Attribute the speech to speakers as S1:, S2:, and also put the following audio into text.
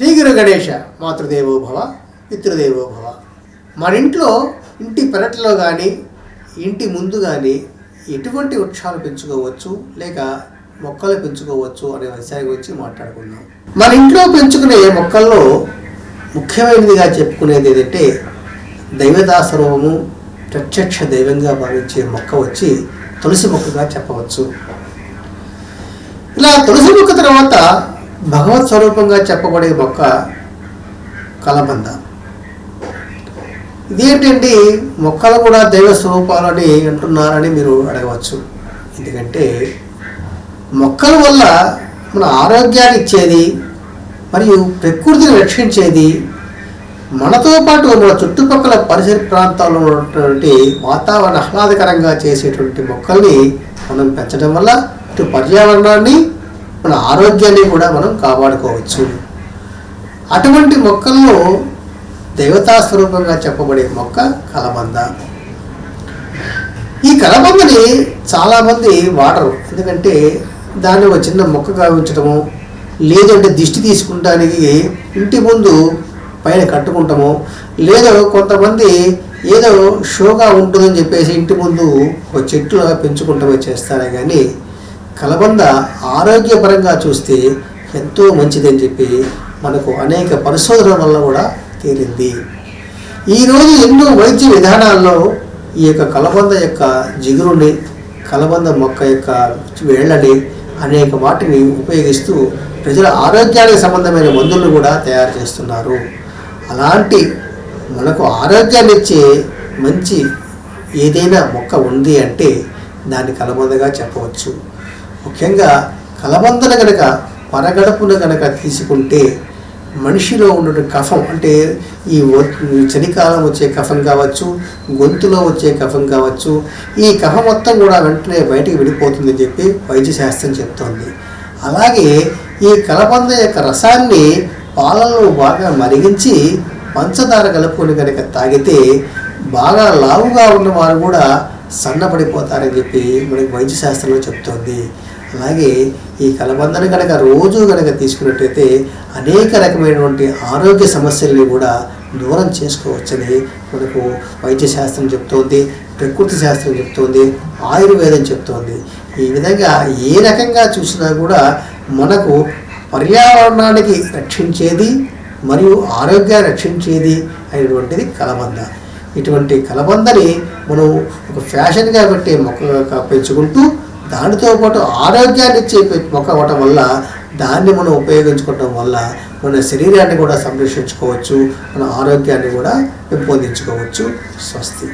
S1: గణేష మాతృదేవో భవ పితృదేవో భవ. మన ఇంట్లో ఇంటి పెరట్లో కానీ ఇంటి ముందు కానీ ఎటువంటి వృక్షాలు పెంచుకోవచ్చు లేక మొక్కలు పెంచుకోవచ్చు అనే విషయాన్ని గురించి మాట్లాడుకుందాం. మన ఇంట్లో పెంచుకునే మొక్కల్లో ముఖ్యమైనదిగా చెప్పుకునేది ఏంటంటే దైవదాస్వరూపము ప్రత్యక్ష దైవంగా భావించే మొక్క వచ్చి తులసి మొక్కగా చెప్పవచ్చు. ఇలా తులసి మొక్క తర్వాత భగవత్ స్వరూపంగా చెప్పబడే మొక్క కలబంద. ఇదేంటండి? మొక్కలు కూడా దైవ స్వరూపాలని అంటున్నారని మీరు అడగవచ్చు. ఎందుకంటే మొక్కల వల్ల మన ఆరోగ్యాన్ని ఇచ్చేది మరియు ప్రకృతిని రక్షించేది మనతో పాటు మన చుట్టుపక్కల పరిసర ప్రాంతాల్లో ఉన్నటువంటి వాతావరణ ఆహ్లాదకరంగా చేసేటువంటి మొక్కల్ని మనం పెంచడం వల్ల ఇటు పర్యావరణాన్ని మన ఆరోగ్యాన్ని కూడా మనం కాపాడుకోవచ్చు. అటువంటి మొక్కల్లో దేవతా స్వరూపంగా చెప్పబడే మొక్క కలబంద. ఈ కలబందని చాలామంది వాడరు. ఎందుకంటే దాన్ని ఒక చిన్న మొక్కగా ఉంచడము లేదంటే దిష్టి తీసుకుంటానికి ఇంటి ముందు పైన కట్టుకుంటాము లేదా కొంతమంది ఏదో షోగా ఉంటుందని చెప్పేసి ఇంటి ముందు ఒక చెట్టులాగా పెంచుకుంటామో చేస్తారే కానీ కలబంద ఆరోగ్యపరంగా చూస్తే ఎంతో మంచిదని చెప్పి మనకు అనేక పరిశోధనల వల్ల కూడా తేలింది. ఈరోజు ఎన్నో వైద్య విధానాల్లో ఈ యొక్క కలబంద యొక్క జిగురుని కలబంద మొక్క యొక్క వేళ్ళని అనేక వాటిని ఉపయోగిస్తూ ప్రజల ఆరోగ్యానికి సంబంధమైన మందులను కూడా తయారు చేస్తున్నారు. అలాంటి మనకు ఆరోగ్యాన్ని ఇచ్చే మంచి ఏదైనా మొక్క ఉంది అంటే దాన్ని కలబందగా చెప్పవచ్చు. ముఖ్యంగా కలబందన గనక పరగడపున గనక తీసుకుంటే మనిషిలో ఉన్న కఫం అంటే ఈ ఈ చలికాలం వచ్చే కఫం కావచ్చు గొంతులో వచ్చే కఫం కావచ్చు ఈ కఫం మొత్తం కూడా వెంటనే బయటికి వెళ్ళిపోతుందని చెప్పి వైద్య శాస్త్రం చెప్తోంది. అలాగే ఈ కలబంద యొక్క రసాన్ని పాలలో బాగా మరిగించి పంచదార కలుపుకొని కనుక తాగితే బాగా లావుగా ఉన్నవారు కూడా సన్నపడిపోతారని చెప్పి మనకి వైద్య శాస్త్రంలో చెప్తోంది. అలాగే ఈ కలబందను కనుక రోజు కనుక తీసుకున్నట్టయితే అనేక రకమైనటువంటి ఆరోగ్య సమస్యల్ని కూడా దూరం చేసుకోవచ్చని మనకు వైద్య శాస్త్రం చెప్తోంది ప్రకృతి శాస్త్రం చెప్తోంది ఆయుర్వేదం చెప్తోంది. ఈ విధంగా ఏ రకంగా చూసినా కూడా మనకు పర్యావరణానికి రక్షించేది మరియు ఆరోగ్యాన్ని రక్షించేది అయినటువంటిది కలబంద. ఇటువంటి కలబందని మనం ఒక ఫ్యాషన్గా పెట్టే మొక్కగా పెంచుకుంటూ దానితో పాటు ఆరోగ్యాన్ని ఇచ్చే మొక్కవటం మొక్క అవ్వటం వల్ల దాన్ని మనం ఉపయోగించుకోవటం వల్ల మన శరీరాన్ని కూడా సంరక్షించుకోవచ్చు మన ఆరోగ్యాన్ని కూడా పెంపొందించుకోవచ్చు. స్వస్తి.